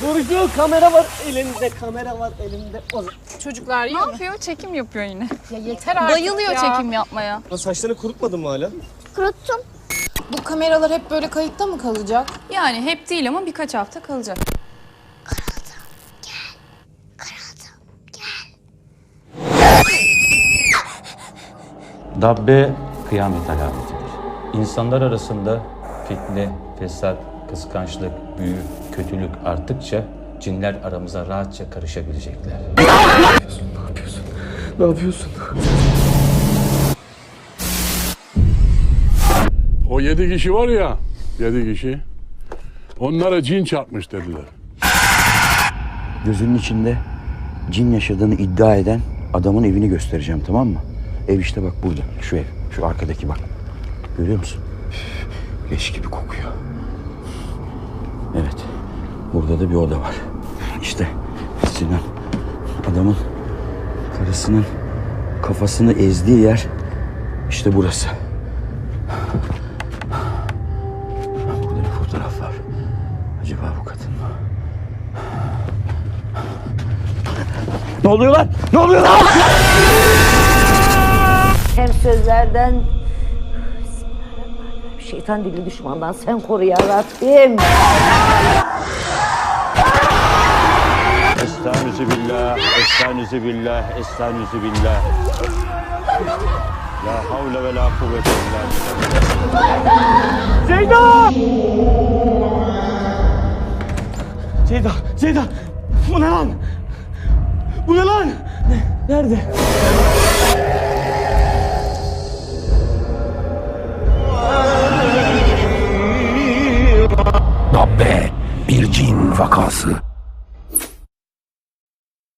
Çekiyor kamera var elinde kamera var elinde. O Çocuklar Ne yiyor mu? yapıyor? Çekim yapıyor yine. Ya yeter artık Bayılıyor ya. çekim yapmaya. Lan saçlarını kurutmadın mı hala? Kuruttum. Bu kameralar hep böyle kayıtta mı kalacak? Yani hep değil ama birkaç hafta kalacak. Dabbe kıyamet alametidir. İnsanlar arasında fitne, fesat, kıskançlık, büyü, kötülük arttıkça cinler aramıza rahatça karışabilecekler. Ne yapıyorsun? O yedi kişi var ya, yedi kişi. Onlara cin çarpmış dediler. Gözünün içinde cin yaşadığını iddia eden adamın evini göstereceğim tamam mı? Ev işte bak burada. Şu ev. Şu arkadaki bak. Görüyor musun? Leş gibi kokuyor. Burada da bir oda var. İşte Sinan adamın karısının kafasını ezdiği yer işte burası. Burada bir fotoğraf var. Acaba bu kadın mı? Ne oluyor lan? Ne oluyor lan? Hem sözlerden şeytan dili düşmandan sen koru ya Rabbim. Estağfirullah billah, estağfirullah billah, estağfirullah billah. La havle ve la kuvvete illa billah. Ceyda, Ceyda. Bu ne lan? Bu ne lan? Ne- Nerede? Dabbe bir cin vakası.